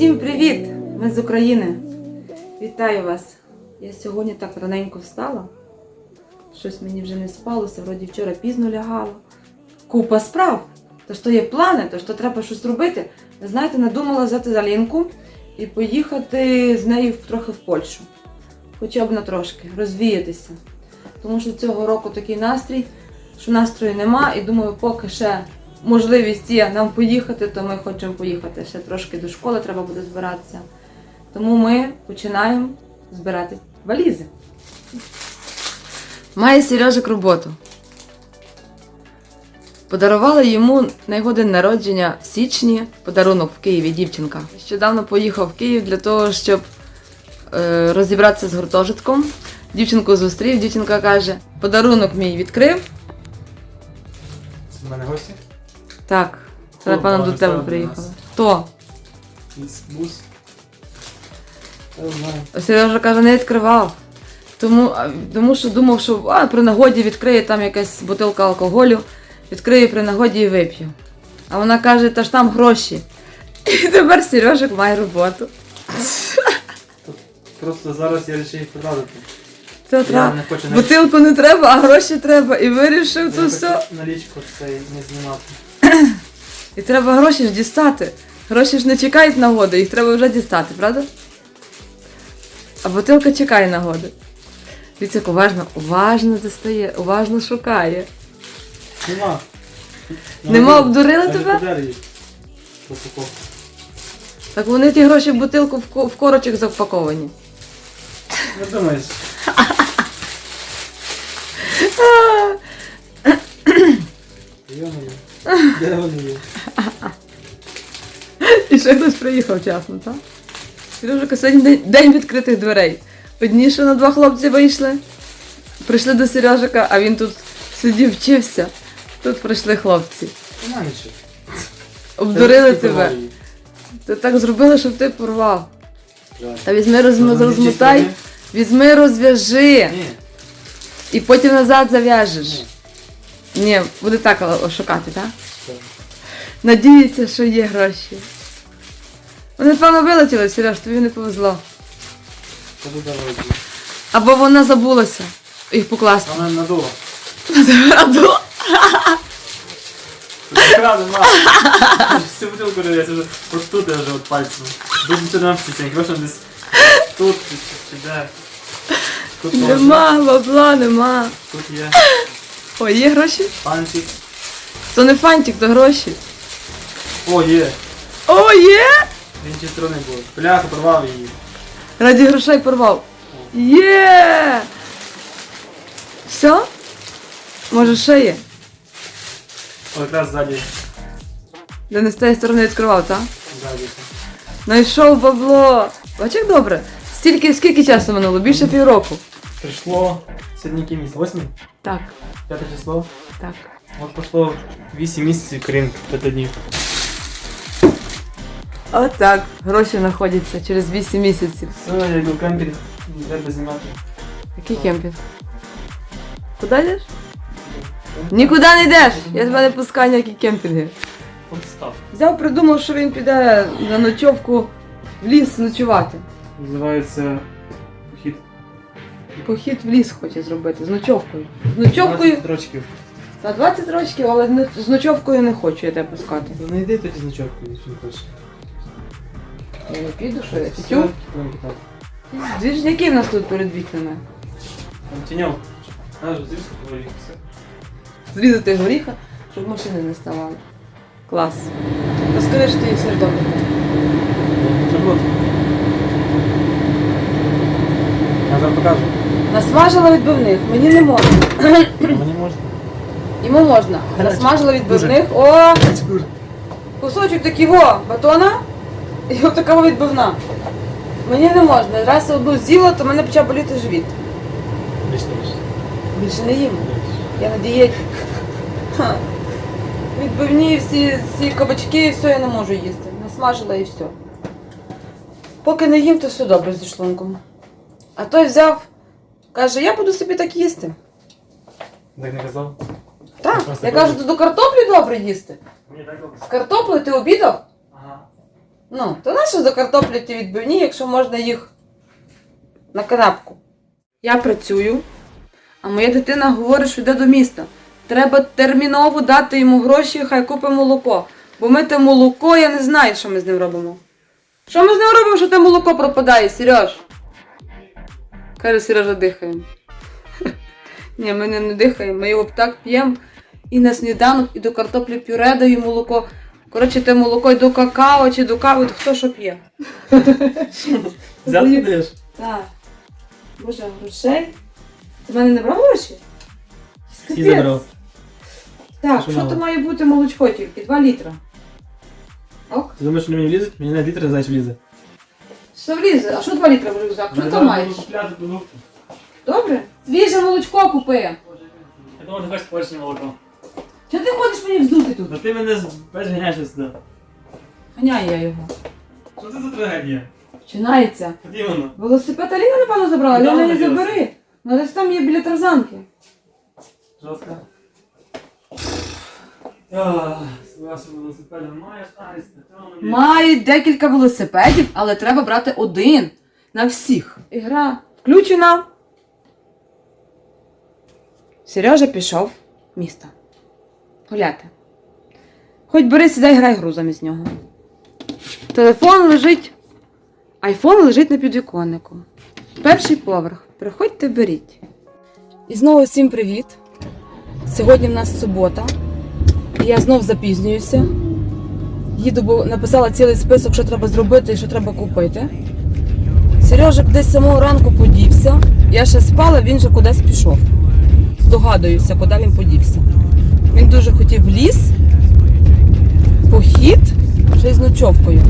Всім привіт! Ми з України. Вітаю вас. Я сьогодні так раненько встала. Щось мені вже не спалося, вроді вчора пізно лягала. Купа справ. То що є плани, то що треба щось робити. Ви знаєте, надумала взяти Залінку і поїхати з нею трохи в Польщу. Хоча б на трошки, розвіятися. Тому що цього року такий настрій, що настрою нема, і думаю, поки ще можливість є нам поїхати, то ми хочемо поїхати. Ще трошки до школи треба буде збиратися. Тому ми починаємо збирати валізи. Має Сережик роботу. Подарувала йому на його день народження в січні подарунок в Києві дівчинка. Нещодавно поїхав в Київ для того, щоб е, розібратися з гуртожитком. Дівчинку зустрів, дівчинка каже: подарунок мій відкрив. Це в мене гості. Так, це напевно до тебе приїхали. Хто? Бус. Я не знаю. Сережа каже, не відкривав. Тому, а, тому що думав, що а, при нагоді відкриє там якась бутилка алкоголю, відкриє при нагоді і вип'ю. А вона каже, та ж там гроші. І тепер Сережик має роботу. Просто зараз я вирішив їх продати. Це Я треба. не хочу навіть- Бутилку не треба, а гроші треба. І вирішив я це все. хочу налічку цей не знімати. І треба гроші ж дістати. Гроші ж не чекають нагоди, їх треба вже дістати, правда? А бутилка чекає нагоди. Дивіться, як уважно, уважно достає, уважно шукає. Нема. Нема, обдурили тебе? Так вони ті гроші в бутилку в, ко- в корочок запаковані. Не думаєш? Де вони є? І ще хтось приїхав вчасно, так? Сережка, сьогодні день, день відкритих дверей. Одні, що на два хлопці вийшли, прийшли до Сережика, а він тут сидів, вчився. Тут прийшли хлопці. Обдурили тебе. Ти так зробили, щоб ти порвав. Та візьми, розм... Розмотай, візьми, розв'яжи. Ні. І потім назад зав'яжеш. Ні. Буде так ошукати, так? Так. Надіється, що є гроші. Вони, певно, вилетіли, Сереж, тобі не повезло. Та давай. Або вона забулася їх покласти. Вона надула. Нема. Всю бутилку дивись, вже от тут я вже от пальцем. Дуже ти нам всі гроші десь тут чи, чи де. Тут. Нема, бабла, нема. Тут є О, є гроші? пантик. То не фантик, то гроші. О, є. О, є! Він ті сторони був. Бляха, порвав її. Раді грошей порвав. Є! Все? Може ще є? О, якраз ззаді. Де не з тієї сторони відкривав, так? Ззаді. Знайшов бабло. Бач, як добре. Стільки, скільки часу минуло? Більше півроку. Прийшло сьогодні який місяць? Восьмий? Так, П'яте число. так. От пройшло 8 місяців, крім 5 днів. Отак. Гроші знаходяться через 8 місяців. Все, я йду в кемпінг. Треба знімати. Який кемпінг? Куди йдеш? Нікуди не йдеш! Я тебе не пускаю ніякі кемпінги. Подстав. Взяв, придумав, що він піде на ночовку в ліс ночувати. Називається. Похід в ліс хоче зробити з ночовкою. З ночовкою 20 рочків. та 20 років, але не- з ночовкою не хочу я тебе пускати. Ну не йди тоді з ночовкою, якщо не хочеш. Я не піду, що я тютю. будемо кидати. Двіжняки в нас тут перед вікнами. Там тіньов. Знаєш, звісно, твої. Зрізати горіха, щоб машини не ставали. Клас. Розкажи, що ти все добре. Робота. Я зараз покажу. Насмажила відбивних, мені не можна. Мені можна. Йому можна. Насмажила відбивних. О, кусочок такого батона і отакого відбивна. Мені не можна. Раз одну з'їла, то мене почав боліти живіт. Більше не більше. Більше не їм. Я на дієті. Ха. Відбивні всі ці кабачки і все я не можу їсти. Насмажила і все. Поки не їм, то все добре зі шлунком. А той взяв, каже, я буду собі так їсти. Так не казав? Так, Просто я кажу, то до картоплі добре їсти. Мені так добре. З картоплею ти обідав? Ага. Ну, то нащо до картоплі ті відбивні, якщо можна їх на канапку? Я працюю, а моя дитина говорить, що йде до міста. Треба терміново дати йому гроші, хай купить молоко. Бо ми те молоко, я не знаю, що ми з ним робимо. Що ми з ним робимо, що те молоко пропадає, Сереж? Каже, Сережа, дихаємо. Ні, ми не, дихаємо, ми його так п'ємо і на сніданок, і до картоплі пюре даю молоко. Коротше, те молоко й до какао чи до кави, то хто що п'є. Даєш? Так. Боже, грошей. Ти в мене не брав гроші? Всі забрав. Так, Що то має бути молочко тільки? 2 літра. Ок. Ти думаєш, що мені влізуть? Мені навіть літр не знаєш влізе. Що влізе? А що 2 літра в рюкзак? Що ти маєш? купляти продукти. Добре? Свіже молочко купи. Я думаю, ти хочеш порічне молоко. Чого ти ходиш мені взути тут? Ну ти мене з- бачиш ганяєш сюди. Ганяю я його. Що це за трагедія? Починається. Ході воно. Велосипед Аліна, напевно, забрала. Куди Аліна вона забери. Ну десь там є біля тарзанки. Жорстко. Ах, З вашим велосипедом маєш ареста. Мають декілька велосипедів, але треба брати один на всіх. Ігра включена. Сережа пішов в місто. Гуляти. Хоч бери, сідай, грай гру замість нього. Телефон лежить. Айфон лежить на підвіконнику. Перший поверх. Приходьте, беріть. І знову всім привіт. Сьогодні в нас субота. Я знов запізнююся. Їду, бо написала цілий список, що треба зробити і що треба купити. Сережик десь самого ранку подівся. Я ще спала, він же кудись пішов. Здогадуюся, куди він подівся. Він дуже хотів ліс, похід, ще й з ночовкою.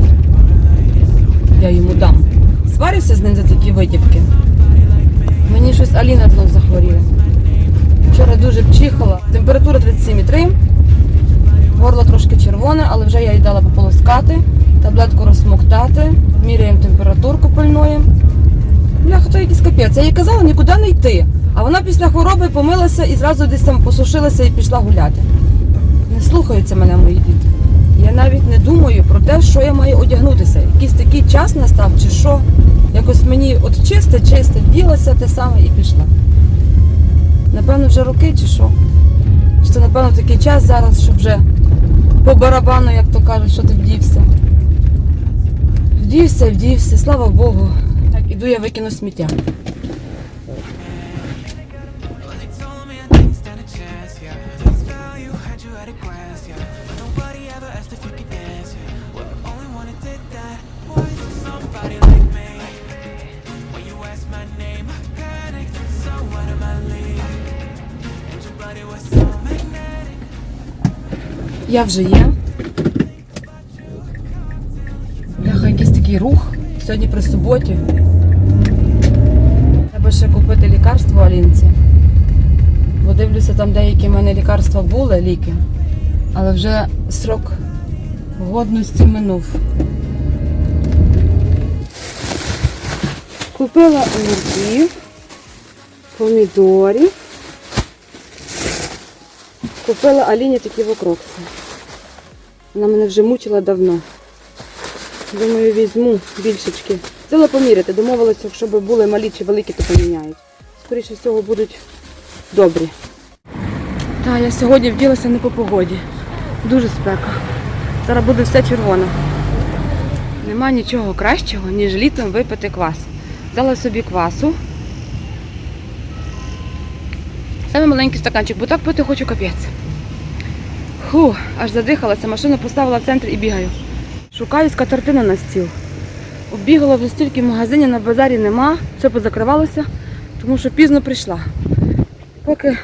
Я йому дам. Сварюся з ним за такі витівки. Мені щось Аліна знов захворіла. Вчора дуже пчихала. Температура 37,3. Горло трошки червоне, але вже я їй дала пополоскати, таблетку розсмоктати, міряємо температурку пильнуємо. Бляха, то якийсь капець. Я їй казала нікуди не йти. А вона після хвороби помилася і зразу десь там посушилася і пішла гуляти. Не слухаються мене мої діти. Я навіть не думаю про те, що я маю одягнутися. Якийсь такий час настав чи що. Якось мені от чисте, чисте, вділася те саме і пішла. Напевно, вже роки чи що. Чи це, напевно, такий час зараз, щоб вже по барабану, як то кажуть, що ти вдівся. Вдівся, вдівся, слава Богу. Так, іду я викину сміття. Я вже є. Бляха, якийсь такий рух. Сьогодні при суботі. Треба ще купити лікарство Алінці. Бо дивлюся, там деякі в мене лікарства були, ліки. Але вже срок годності минув. Купила огірків, помідорів. Купила Аліні такі вокрокси. Вона мене вже мучила давно. Думаю, візьму більшечки. Хотіла поміряти. Домовилася, якщо б були малі чи великі, то поміняють. Скоріше всього будуть добрі. Та, я сьогодні вділася не по погоді. Дуже спека. Зараз буде все червоне. Нема нічого кращого, ніж літом випити квас. Взяла собі квасу. Саме маленький стаканчик, бо так пити хочу капець. Фу, аж задихалася, машину поставила в центр і бігаю. Шукаю скатертину на стіл. Оббігала вже стільки магазинів на базарі нема, все позакривалося, тому що пізно прийшла. Поки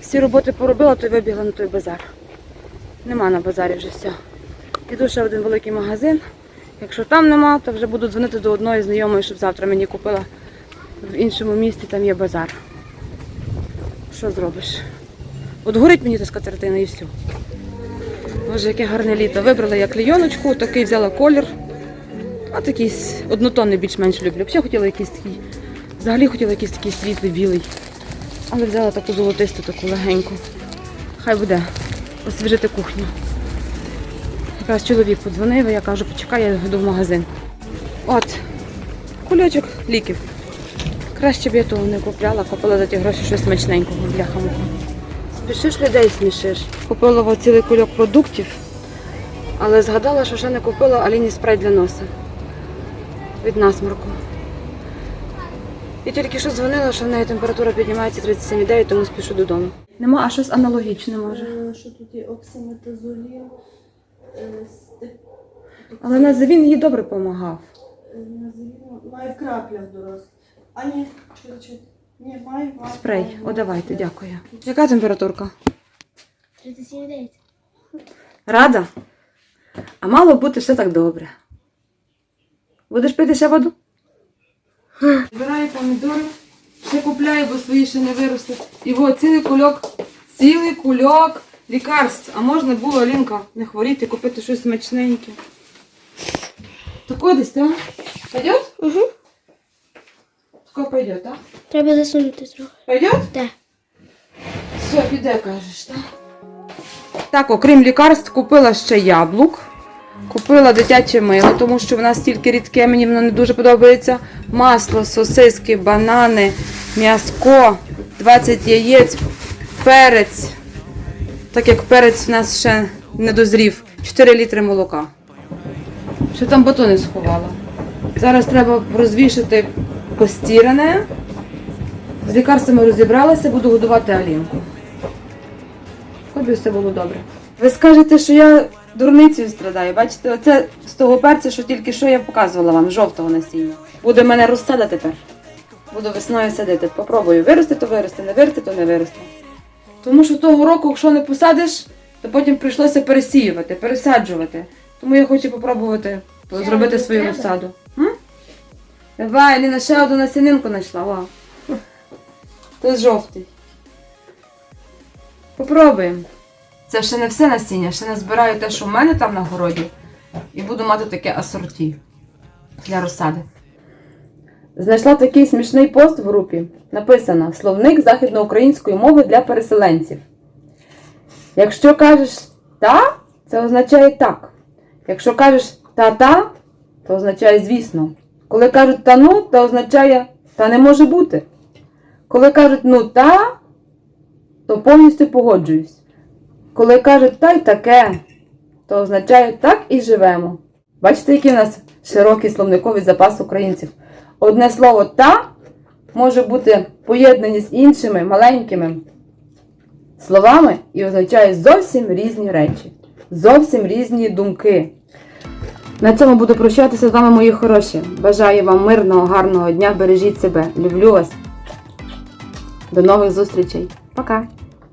всі роботи поробила, то й вибігла на той базар. Нема на базарі вже все. Іду ще в один великий магазин. Якщо там нема, то вже буду дзвонити до одної знайомої, щоб завтра мені купила в іншому місті, там є базар. Що зробиш? От горить мені та скатертина і все. Боже, яке гарне літо. Вибрала я клейоночку, такий взяла колір. А такий однотонний більш-менш люблю. Взагалі хотіла якийсь такий. Взагалі хотіла якийсь такий світлий, білий. Але взяла таку золотисту, таку легеньку. Хай буде. Освіжити кухню. Якраз чоловік подзвонив, я кажу, почекай, я йду в магазин. От, кульочок ліків. Краще б я того не купляла, купила за ті гроші щось смачненького, бляха муха. Спішиш людей смішиш. Купила цілий кульок продуктів, але згадала, що ще не купила Аліні спрей для носа. Від насморку. І тільки що дзвонила, що в неї температура піднімається 37,9, тому спішу додому. Нема, а щось аналогічне може. Е, Що тут є оксиметазолін, е, Але на він їй добре допомагав. е, називаємо- має в краплях дорослих. А ні, чекай. Ні, має, має. Спрей. О, давайте, дякую. Яка температурка? 37,9. Рада? А мало бути все так добре. Будеш пити ще воду? Збираю помідори, ще купляю, бо свої ще не виростуть. І от цілий кульок, цілий кульок лікарств. А можна було, Алінка, не хворіти, купити щось смачненьке. Тако десь, так? Пойдет? Угу. Тако пойдет, так? Треба засунути трохи. Пойдет? Так. Все, піде, кажеш, так? Так, окрім лікарств, купила ще яблук. Купила дитяче мило, тому що в нас тільки рідке, мені воно не дуже подобається. Масло, сосиски, банани, м'яско, 20 яєць, перець. Так як перець в нас ще не дозрів, 4 літри молока. Ще там батони сховала. Зараз треба розвішати постіране. З лікарствами розібралася, буду годувати Алінку. Хоч би все було добре. Ви скажете, що я дурницею страдаю. Бачите, оце з того перця, що тільки що я показувала вам, жовтого насіння. Буде мене розсада тепер. Буду весною садити. Попробую. Вирости, то виросте, не виросте, то не виросте. Тому що того року, якщо не посадиш, то потім прийшлося пересіювати, пересаджувати. Тому я хочу попробувати зробити свою розсаду. Давай, Ліна, ще одну насінинку знайшла. О. Це жовтий. Попробуємо. Це ще не все насіння, ще не збираю те, що в мене там на городі. І буду мати таке асорті для розсади. Знайшла такий смішний пост в групі. Написано Словник західноукраїнської мови для переселенців. Якщо кажеш та, це означає так. Якщо кажеш та-та, то означає звісно. Коли кажуть та ну, то означає та не може бути. Коли кажуть ну та, то повністю погоджуюсь. Коли кажуть та й таке, то означає так і живемо. Бачите, який у нас широкий словниковий запас українців. Одне слово та може бути поєднані з іншими маленькими словами і означає зовсім різні речі, зовсім різні думки. На цьому буду прощатися з вами, мої хороші. Бажаю вам мирного, гарного дня. Бережіть себе. Люблю вас. До нових зустрічей. Пока!